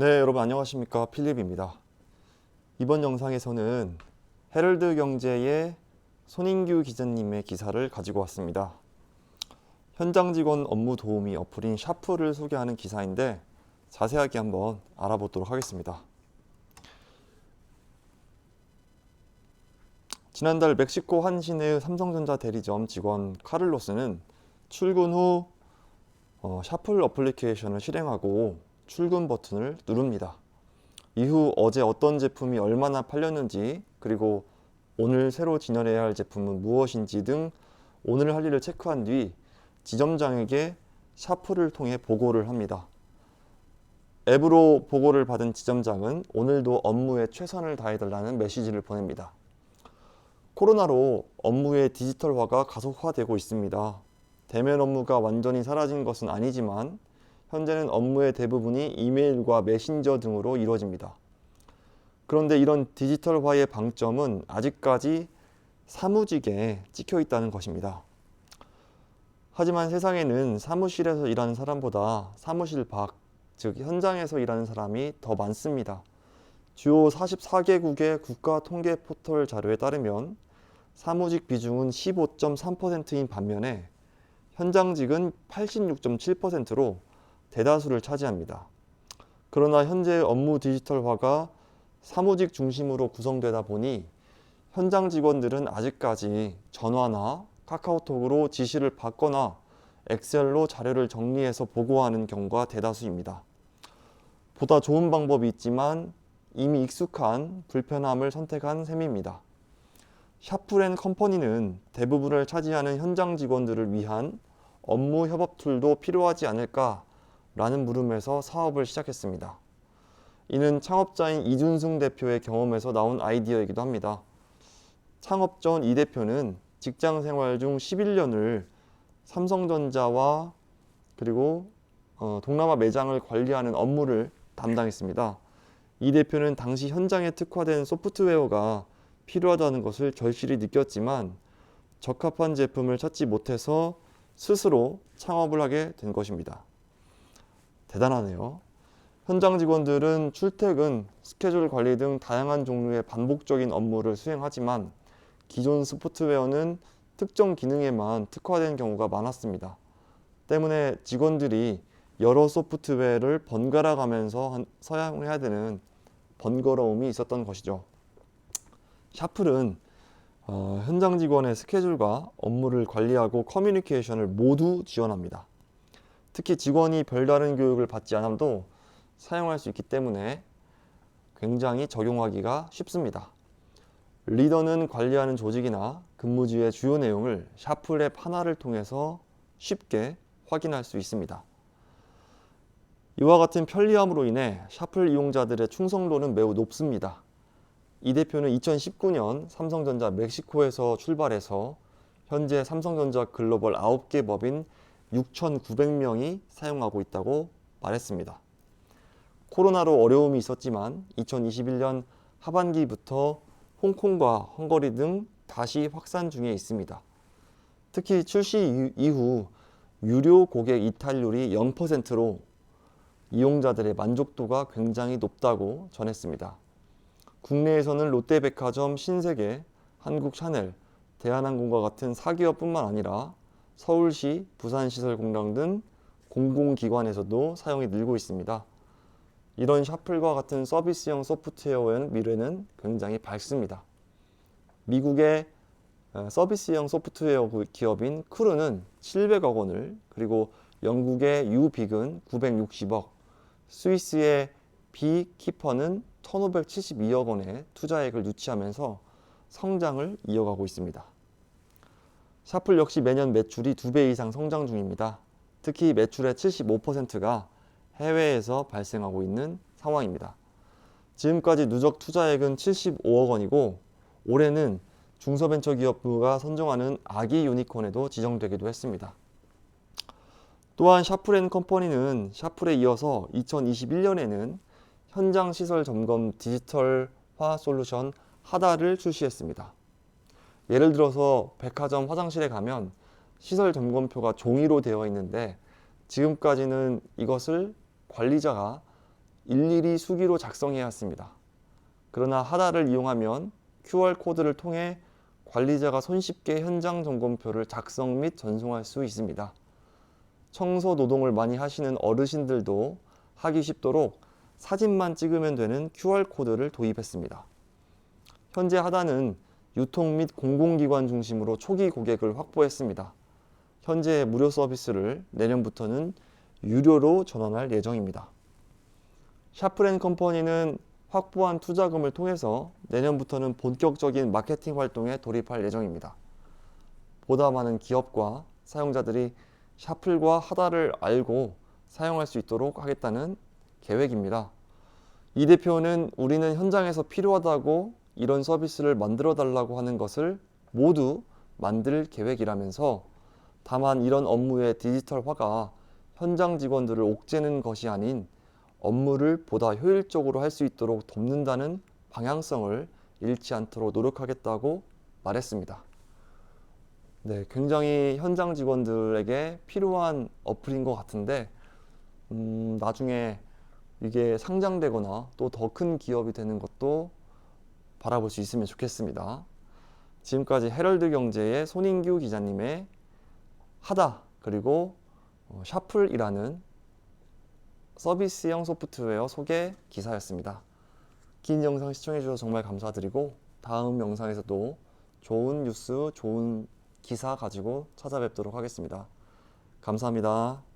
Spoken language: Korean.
네, 여러분 안녕하십니까? 필립입니다. 이번 영상에서는 헤럴드 경제의 손인규 기자님의 기사를 가지고 왔습니다. 현장 직원 업무 도우미 어플인 샤프를 소개하는 기사인데 자세하게 한번 알아보도록 하겠습니다. 지난달 멕시코 한 시내의 삼성전자 대리점 직원 카를로스는 출근 후 어, 샤플 어플리케이션을 실행하고 출근 버튼을 누릅니다. 이후 어제 어떤 제품이 얼마나 팔렸는지 그리고 오늘 새로 진열해야 할 제품은 무엇인지 등 오늘 할 일을 체크한 뒤 지점장에게 샤플을 통해 보고를 합니다. 앱으로 보고를 받은 지점장은 오늘도 업무에 최선을 다해달라는 메시지를 보냅니다. 코로나로 업무의 디지털화가 가속화되고 있습니다. 대면 업무가 완전히 사라진 것은 아니지만 현재는 업무의 대부분이 이메일과 메신저 등으로 이루어집니다. 그런데 이런 디지털화의 방점은 아직까지 사무직에 찍혀 있다는 것입니다. 하지만 세상에는 사무실에서 일하는 사람보다 사무실 밖, 즉 현장에서 일하는 사람이 더 많습니다. 주요 44개국의 국가 통계 포털 자료에 따르면 사무직 비중은 15.3%인 반면에 현장직은 86.7%로 대다수를 차지합니다. 그러나 현재 업무 디지털화가 사무직 중심으로 구성되다 보니 현장 직원들은 아직까지 전화나 카카오톡으로 지시를 받거나 엑셀로 자료를 정리해서 보고하는 경우가 대다수입니다. 보다 좋은 방법이 있지만 이미 익숙한 불편함을 선택한 셈입니다. 샤플앤 컴퍼니는 대부분을 차지하는 현장 직원들을 위한 업무 협업 툴도 필요하지 않을까 라는 물음에서 사업을 시작했습니다. 이는 창업자인 이준승 대표의 경험에서 나온 아이디어이기도 합니다. 창업 전 이 대표는 직장 생활 중 11년을 삼성전자와 그리고 어, 동남아 매장을 관리하는 업무를 담당했습니다. 이 대표는 당시 현장에 특화된 소프트웨어가 필요하다는 것을 절실히 느꼈지만 적합한 제품을 찾지 못해서 스스로 창업을 하게 된 것입니다. 대단하네요. 현장 직원들은 출퇴근, 스케줄 관리 등 다양한 종류의 반복적인 업무를 수행하지만 기존 소프트웨어는 특정 기능에만 특화된 경우가 많았습니다. 때문에 직원들이 여러 소프트웨어를 번갈아 가면서 사용해야 되는 번거로움이 있었던 것이죠. 샤플은 어, 현장 직원의 스케줄과 업무를 관리하고 커뮤니케이션을 모두 지원합니다. 특히 직원이 별다른 교육을 받지 않아도 사용할 수 있기 때문에 굉장히 적용하기가 쉽습니다. 리더는 관리하는 조직이나 근무지의 주요 내용을 샤플 앱 하나를 통해서 쉽게 확인할 수 있습니다. 이와 같은 편리함으로 인해 샤플 이용자들의 충성도는 매우 높습니다. 이 대표는 2019년 삼성전자 멕시코에서 출발해서 현재 삼성전자 글로벌 9개 법인 6,900명이 사용하고 있다고 말했습니다. 코로나로 어려움이 있었지만 2021년 하반기부터 홍콩과 헝거리 등 다시 확산 중에 있습니다. 특히 출시 이후 유료 고객 이탈률이 0%로 이용자들의 만족도가 굉장히 높다고 전했습니다. 국내에서는 롯데백화점, 신세계, 한국샤넬, 대한항공과 같은 사기업뿐만 아니라 서울시, 부산시설공단 등 공공기관에서도 사용이 늘고 있습니다. 이런 샤플과 같은 서비스형 소프트웨어의 미래는 굉장히 밝습니다. 미국의 어, 서비스형 소프트웨어 기업인 크루는 700억 원을 그리고 영국의 유빅은 960억, 스위스의 비키퍼는 1,572억 원의 투자액을 유치하면서 성장을 이어가고 있습니다. 샤플 역시 매년 매출이 2배 이상 성장 중입니다. 특히 매출의 75%가 해외에서 발생하고 있는 상황입니다. 지금까지 누적 투자액은 75억 원이고 올해는 중소벤처기업부가 선정하는 아기 유니콘에도 지정되기도 했습니다. 또한 샤플앤컴퍼니는 샤플에 이어서 2021년에는 현장 시설 점검 디지털화 솔루션 하다를 출시했습니다. 예를 들어서 백화점 화장실에 가면 시설 점검표가 종이로 되어 있는데 지금까지는 이것을 관리자가 일일이 수기로 작성해야 했습니다. 그러나 하다를 이용하면 QR 코드를 통해 관리자가 손쉽게 현장 점검표를 작성 및 전송할 수 있습니다. 청소 노동을 많이 하시는 어르신들도 하기 쉽도록 사진만 찍으면 되는 QR 코드를 도입했습니다. 현재 하다는 유통 및 공공기관 중심으로 초기 고객을 확보했습니다. 현재 무료 서비스를 내년부터는 유료로 전환할 예정입니다. 샤프렌 컴퍼니는 확보한 투자금을 통해서 내년부터는 본격적인 마케팅 활동에 돌입할 예정입니다. 보다 많은 기업과 사용자들이 샤플과 하다를 알고 사용할 수 있도록 하겠다는 계획입니다. 이 대표는 우리는 현장에서 필요하다고 이런 서비스를 만들어 달라고 하는 것을 모두 만들 계획이라면서 다만 이런 업무의 디지털화가 현장 직원들을 옥죄는 것이 아닌 업무를 보다 효율적으로 할 수 있도록 돕는다는 방향성을 잃지 않도록 노력하겠다고 말했습니다. 네, 굉장히 현장 직원들에게 필요한 어플인 것 같은데, 음, 나중에 이게 상장되거나 또 더 큰 기업이 되는 것도 바라볼 수 있으면 좋겠습니다. 지금까지 헤럴드 경제의 손인규 기자님의 하다 그리고 어, 샤플이라는 서비스형 소프트웨어 소개 기사였습니다. 긴 영상 시청해 주셔서 정말 감사드리고 다음 영상에서도 좋은 뉴스, 좋은 기사 가지고 찾아뵙도록 하겠습니다. 감사합니다.